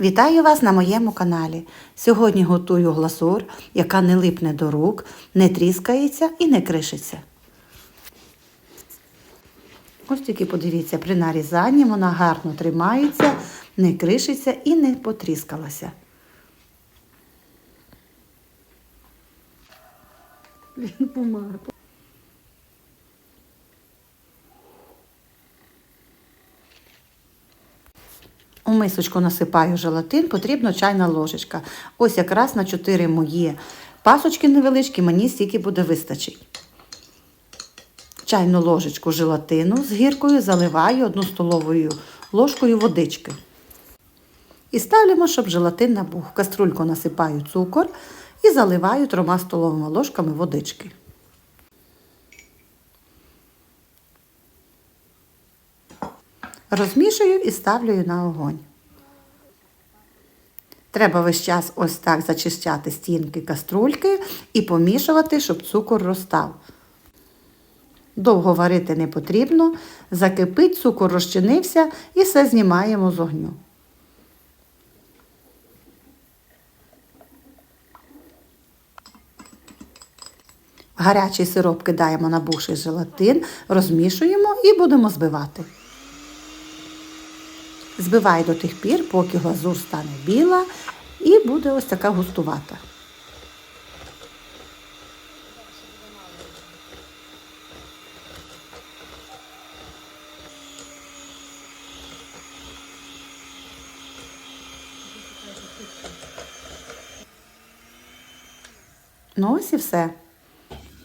Вітаю вас на моєму каналі. Сьогодні готую глазур, яка не липне до рук, не тріскається і не кришиться. Ось тільки подивіться, при нарізанні вона гарно тримається, не кришиться і не потріскалася. Він помагає. У мисочку насипаю желатин, потрібно чайна ложечка. Ось якраз на 4 мої пасочки невеличкі, мені стільки буде вистачить. Чайну ложечку желатину з гіркою заливаю одну столовою ложкою водички. І ставимо, щоб желатин набух. В каструльку насипаю цукор і заливаю трьома столовими ложками водички. Розмішую і ставлю на огонь. Треба весь час ось так зачищати стінки каструльки і помішувати, щоб цукор розстав. Довго варити не потрібно, закипить, цукор розчинився і все знімаємо з огню. Гарячий сироп кидаємо на бувший желатин, розмішуємо і будемо збивати. Збивай до тих пір, поки глазур стане біла і буде ось така густувата. Ну ось і все.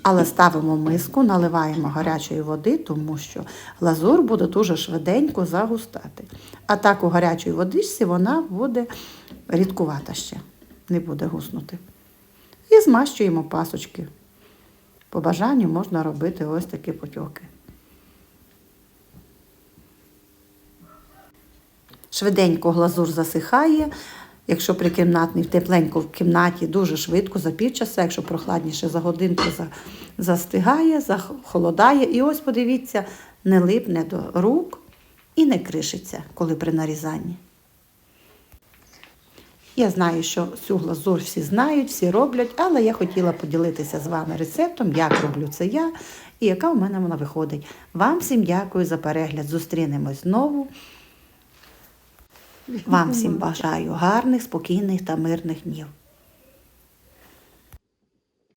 Але ставимо миску, наливаємо гарячої води, тому що глазур буде дуже швиденько загустати. А так у гарячій водичці вона буде рідкувата ще, не буде гуснути. І змащуємо пасочки. По бажанню можна робити ось такі потьоки. Швиденько глазур засихає. Якщо при кімнатній, тепленько в кімнаті дуже швидко, за півчаса, якщо прохладніше за годинку за, застигає, захолодає. І ось, подивіться, не липне до рук і не кришиться, коли при нарізанні. Я знаю, що цю глазур всі знають, всі роблять, але я хотіла поділитися з вами рецептом, як роблю це я і яка у мене вона виходить. Вам всім дякую за перегляд. Зустрінемось знову. Вам всім бажаю гарних, спокійних та мирних днів.